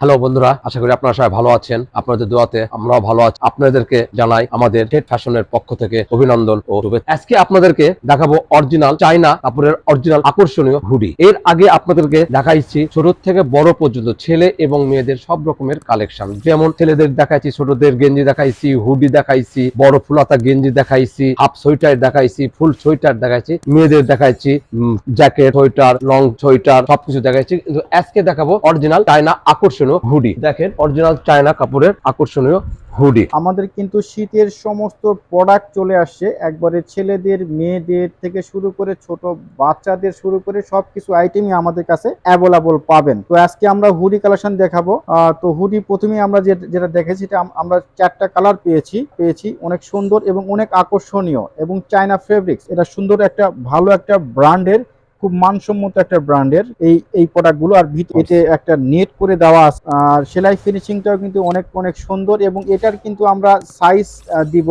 Hello বন্ধুরা, আশা করি আপনারা সবাই ভালো আছেন। আপনাদের দোয়াতে আমরাও ভালো আছি। আপনাদেরকে জানাই আমাদের টেট ফ্যাশনের পক্ষ থেকে অভিনন্দন ও আজকে আপনাদেরকে দেখাবো অরিজিনাল চাইনা কাপড়ের অরিজিনাল আকর্ষণীয় হুডি। এর আগে আপনাদেরকে দেখাইছি ছোট থেকে বড় পর্যন্ত ছেলে এবং মেয়েদের সব রকমের কালেকশন। যেমন ছেলেদের দেখাইছি, ছোটদের গেঞ্জি দেখাইছি, হুডি দেখাইছি, বড় ফুলাতা গেঞ্জি দেখাইছি, হাফ সোয়েটার দেখাইছি, ফুল সোয়েটার দেখাইছি, মেয়েদের দেখাইছি জ্যাকেট, সোয়েটার, লং সোয়েটার, সবকিছু দেখাইছি। কিন্তু আজকে দেখাবো অরিজিনাল চায়না আকর্ষণীয় হুডি। দেখেন অরিজিনাল চায়না কাপড়ের আকর্ষণীয় হুডি। আমাদের কিন্তু শীতের সমস্ত প্রোডাক্ট চলে আসছে। একবারে ছেলেদের, মেয়েদের থেকে শুরু করে ছোট বাচ্চাদের শুরু করে সবকিছু আইটেমই আমাদের কাছে অ্যাভেলেবল পাবেন। তো আজকে আমরা হুডি কালেকশন দেখাবো। তো হুডি প্রথমে আমরা যেটা দেখেছি, এটা আমরা চারটা কালার পেয়েছি পেয়েছি অনেক সুন্দর এবং অনেক আকর্ষণীয় এবং চায়না ফেব্রিক্স এটা সুন্দর একটা, ভালো একটা ব্র্যান্ডের খুব মানসম্মত একটা ব্র্যান্ডের এই এই প্রোডাক্টগুলো। আর ভিতরে এতে একটা নেট করে দেওয়া আছে। আর সেলাই ফিনিশিংটাও কিন্তু অনেক অনেক সুন্দর এবং এটার কিন্তু আমরা সাইজ দিব।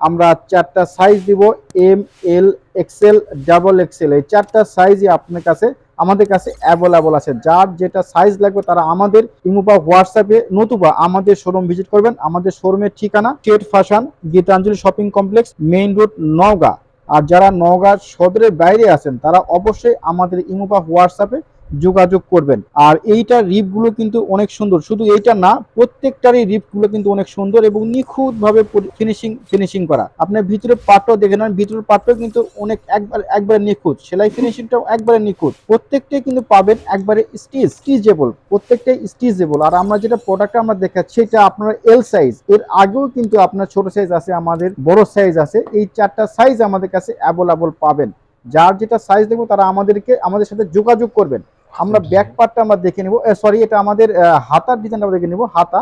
আমরা চারটা সাইজ দিব। M L XL double XL এই চারটা সাইজই আপনার কাছে আমাদের কাছে অ্যাভেলেবল আছে। যার যেটা সাইজ লাগবে তারা আমাদের ইমো বা হোয়াটসঅ্যাপে নতুবা আমাদের শোরুম ভিজিট করবেন। আমাদের শোরুমের ঠিকানা state fashion Gitanjali shopping complex main road Naogaon. আর যারা নওগাঁ সদরের বাইরে আছেন তারা অবশ্যই আমাদের ইমো বা হোয়াটসঅ্যাপে যোগাযোগ করবেন। আর এইটার রিপগুলো কিন্তু অনেক সুন্দর। শুধু এইটা না, প্রত্যেকটারই রিপগুলো কিন্তু অনেক সুন্দর এবং নিখুঁতভাবে ফিনিশিং ফিনিশিং করা। আপনার ভিতরে পাটও দেখে নেন, ভিতরের পাটও কিন্তু অনেক একবার, একবারে নিখুঁত। সেলাই ফিনিশিংটাও একবারে নিখুঁত। প্রত্যেকটাই কিন্তু পাবেন একবারে স্টিচ স্টিচেবল প্রত্যেকটাই স্টিচেবল আর আমরা যেটা প্রোডাক্ট আমরা দেখাচ্ছি এটা আপনার এল সাইজ এর আগেও কিন্তু আপনার ছোট সাইজ আছে, আমাদের বড় সাইজ আছে। এই চারটা সাইজ আমাদের কাছে অ্যাভেলেবল পাবেন। যার যেটা সাইজ দেখব, তারা আমাদেরকে, আমাদের সাথে যোগাযোগ করবেন। আমরা ব্যাক পার্টটা আমরা দেখে নেব। সরি এটা আমাদের হাতার ডিজাইনটা আমরা দেখে নেব। হাতা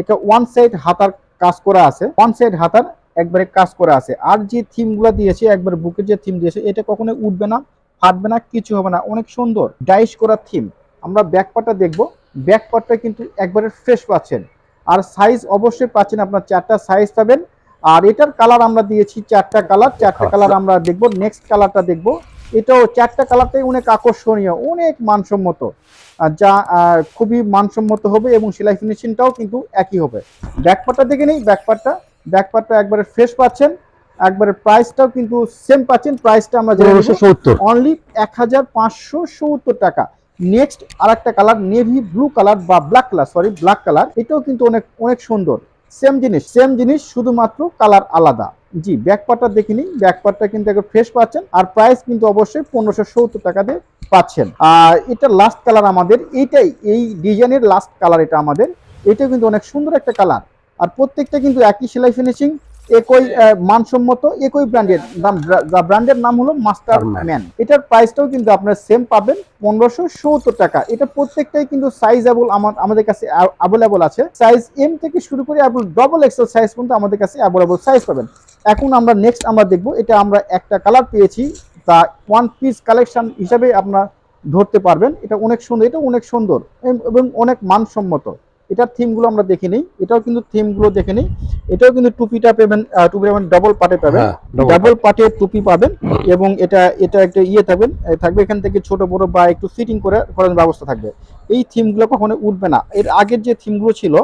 এটা ওয়ান সাইড হাতার কাজ করা আছে। ওয়ান সাইড হাতার একবারে কাজ করা আছে। আর যে থিমগুলো দিয়েছে একবার বুকের যে থিম দিয়েছে এটা কখনো উঠবে না ফাটবে না কিছু হবে না। অনেক সুন্দর ডাইস করা থিম আমরা ব্যাক পার্টটা দেখব। ব্যাক পার্টটা কিন্তু একবারে ফ্রেশ পাচ্ছেন। আর সাইজ অবশ্যই পাচ্ছেন আপনার চারটা সাইজ পাবেন। আর এটার কালার আমরা দিয়েছি চারটা কালার চারটা কালার আমরা দেখব। নেক্সট কালারটা দেখব। এটাও চারটা কালারটাই অনেক আকর্ষণীয় অনেক মানসম্মত। যা খুবই মানসম্মত হবে এবং সেলাই ফিনিশিংটাও কিন্তু একই হবে। ব্যাকপারটা দেখে নেই ব্যাকপারটা ব্যাকপারটা একবারে ফ্রেশ পাচ্ছেন একবারে প্রাইসটাও কিন্তু সেম পাচ্ছেন প্রাইসটা আমরা অনলি এক হাজার পাঁচশো সত্তর টাকা। নেক্সট আর একটা কালার নেভি ব্লু কালার বা black colour sorry black colour এটাও কিন্তু অনেক অনেক সুন্দর। সেম জিনিস সেম জিনিস শুধুমাত্র কালার আলাদা। জি ব্যাক পার্টটা দেখে নিন। ব্যাক পার্টটা কিন্তু একবার ফ্রেশ পাচ্ছেন। আর প্রাইস কিন্তু অবশ্যই পনেরোশো সত্তর টাকা দিয়ে পাচ্ছেন। আর এটা লাস্ট কালার আমাদের এইটাই এই ডিজাইনের লাস্ট কালার এটা আমাদের। এটা কিন্তু অনেক সুন্দর একটা কালার আর প্রত্যেকটা কিন্তু একই সেলাই ফিনিশিং একই মানসম্মত একই ব্র্যান্ডের নাম ব্র্যান্ডের নাম হলো মাস্টার ম্যান। এটার প্রাইসটাও কিন্তু আপনার সেম পাবেন পনেরোশো সত্তর টাকা। এটা প্রত্যেকটাই কিন্তু সাইজেবল আমাদের কাছে অ্যাভেলেবল আছে। সাইজ এম থেকে শুরু করে ডবল এক্সেল সাইজ পর্যন্ত আমাদের কাছে অ্যাভেলেবল সাইজ পাবেন। এখন আমরা নেক্সট আমরা দেখব এটা আমরা একটা কালার পেয়েছি তা ওয়ান পিস কালেকশন হিসাবে আপনার ধরতে পারবেন। এটা অনেক সুন্দর এটা অনেক সুন্দর এবং অনেক মানসম্মত। এটার থিমগুলো আমরা দেখে নিই এটাও কিন্তু থিমগুলো দেখে নিই এটাও কিন্তু টুপিটা পাবেন টুপি পাবেন ডবল পাটে পাবেন ডাবল পাটের টুপি পাবেন এবং এটা এটা একটা ইয়ে থাকবেন থাকবে এখান থেকে ছোট বড় বা একটু ফিটিং করে করার ব্যবস্থা থাকবে। এই থিমগুলো কখনো উঠবে না। এর আগের যে থিমগুলো ছিল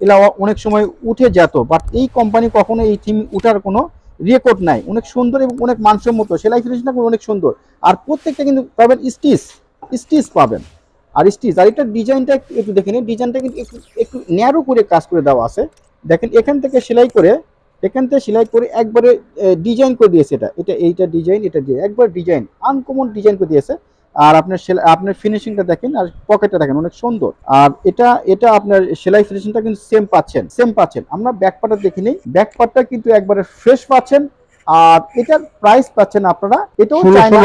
এগুলো অনেক সময় উঠে যেত বাট এই কোম্পানি কখনো এই থিম উঠার কোনো রেকর্ড নাই। অনেক সুন্দর এবং অনেক মানসম্মত সেলাই ফিনিশিংটা অনেক সুন্দর। আর প্রত্যেকটা কিন্তু পাবেন স্টিচ স্টিচ পাবেন। আর স্টিচ আর এটা ডিজাইনটা একটু দেখে নিন। ডিজাইনটা কিন্তু একটু একটু ন্যারো করে কাজ করে দেওয়া আছে। দেখেন এখান থেকে সেলাই করে এখান থেকে সেলাই করে একবারে ডিজাইন করে দিয়েছে এটা। এটা এইটা ডিজাইন এটা দিয়ে। একবার ডিজাইন আনকমন ডিজাইন করে দিয়েছে। আর আপনার সেলাই আপনার ফিনিশিংটা দেখেন আর পকেটটা দেখেন অনেক সুন্দর। আর এটা এটা আপনার সেলাই ফিনিশিংটা কিন্তু সেম পাচ্ছেন সেম পাচ্ছেন। আমরা ব্যাক পার্টটা দেখি নেই। ব্যাক পার্টটা কিন্তু একবারে ফ্রেশ পাচ্ছেন। আর এটার প্রাইস পাচ্ছেন আপনারা। এটাও চায়না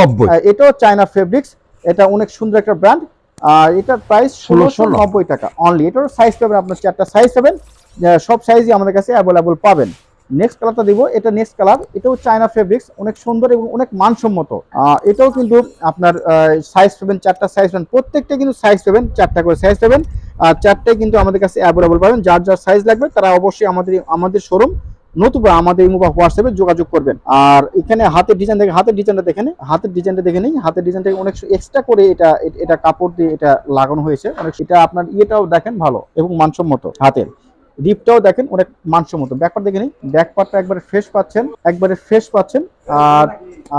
এটাও চায়না ফেব্রিক্স এটা অনেক সুন্দর একটা ব্র্যান্ড আর এটার প্রাইস ষোলোশো নব্বই। টাকা অনলি এটার সাইজ পাবেন আপনার চারটা সাইজ পাবেন। সব সাইজই আমাদের কাছে অ্যাভেলেবল পাবেন। নেক্সট কালারটা দিব এটা নেক্সট কালার এটাও চায়না ফেব্রিক্স অনেক সুন্দর এবং অনেক মানসম্মত। এটাও কিন্তু আপনার সাইজ পাবেন চারটা সাইজ পাবেন। প্রত্যেকটা কিন্তু সাইজ পাবেন চারটা করে সাইজ পাবেন। আর চারটাই কিন্তু আমাদের কাছে অ্যাভেলেবল পাবেন। যার যার সাইজ লাগবে তারা অবশ্যই আমাদের আমাদের শোরুম নতুবা আমাদের ইমো বা হোয়াটসঅ্যাপে যোগাযোগ করবেন। আর এখানে হাতের ডিজাইন দেখে হাতের ডিজাইনটা দেখে নিই হাতের ডিজাইনটা দেখে নিই হাতের ডিজাইনটা অনেক এক্সট্রা করে এটা এটা কাপড় দিয়ে এটা লাগানো হয়েছে। অনেক এটা আপনার ইয়েটাও দেখেন ভালো এবং মানসম্মত হাতের। রিপটাও দেখেন অনেক মানসম্মত। ব্যাকপার্ট দেখে নিই ব্যাকপার্টটা একবারে ফ্রেশ পাচ্ছেন। একবারে ফ্রেশ পাচ্ছেন। আর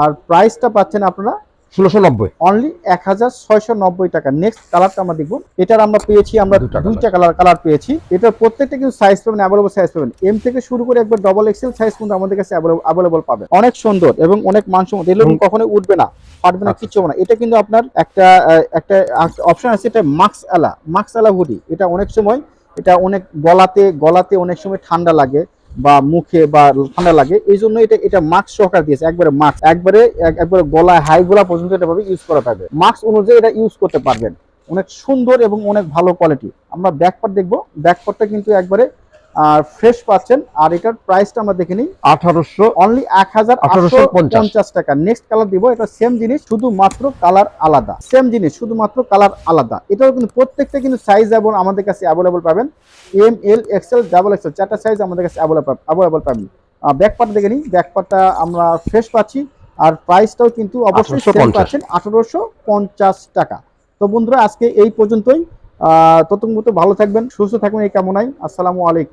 আর প্রাইসটা পাচ্ছেন আপনারা ষোলোশো নব্বই। অনলি এক হাজার ছয়শো নব্বই টাকা। নেক্সট কালারটা আমরা দেখব। এটার আমরা পেয়েছি আমরা দুইটা কালার কালার পেয়েছি। এটার প্রত্যেকটা কিন্তু সাইজ পাবেন অ্যাভেলেবল সাইজ পাবেন। এম থেকে শুরু করে একবার ডবল এক্সেল সাইজ কিন্তু আমাদের কাছে অ্যাভেলেবল পাবেন। অনেক সুন্দর এবং অনেক মানসম্মত। এগুলো কখনোই উঠবে না ফাটবে না আচ্ছা। কিচ্ছু হবে না। এটা কিন্তু আপনার একটা একটা অপশন আছে এটা মাক্স আলা মাক্স আলা হুডি এটা অনেক সময় এটা অনেক গলাতে গলাতে অনেক সময় ঠান্ডা লাগে। বা মুখে বা ঠান্ডা লাগে, এই জন্য এটা এটা মাস্ক সহকার দিয়েছে। একবারে মাস্ক একবারে, এক- একবারে গলায় হাই গলা পর্যন্ত এটা ভাবে ইউজ করা থাকবে। মাস্ক অনুযায়ী এটা ইউজ করতে পারবেন। অনেক সুন্দর এবং অনেক ভালো কোয়ালিটি আমরা ব্যাকপার দেখব। ব্যাকপারটা কিন্তু একবারে ফ্রেশ পাচ্ছেন। আর এটার প্রাইসটা আমরা দেখে নিই। আঠারোশো অনলি এক হাজার আটশো 1850 পঞ্চাশ। টাকা। নেক্সট কালার দিব এটা সেম জিনিস শুধুমাত্র কালার আলাদা। সেম জিনিস শুধুমাত্র কালার আলাদা। এটাও কিন্তু প্রত্যেকটা কিন্তু সাইজ এবং আমাদের কাছে অ্যাভেলেবল পাবেন। M L XL double XL চারটা সাইজ আমাদের কাছে অ্যাভেলেবল পাবেন। ব্যাকপার্ট দেখে নিই। ব্যাকপার্টটা আমরা ফ্রেশ পাচ্ছি। আর প্রাইসটাও কিন্তু অবশ্যই 1850 পাচ্ছেন আঠারোশো পঞ্চাশ টাকা। তো বন্ধুরা আজকে এই পর্যন্তই। আহ ততক্ষণ ভালো থাকবেন সুস্থ থাকবেন এই কামনায়। আসসালামু আলাইকুম।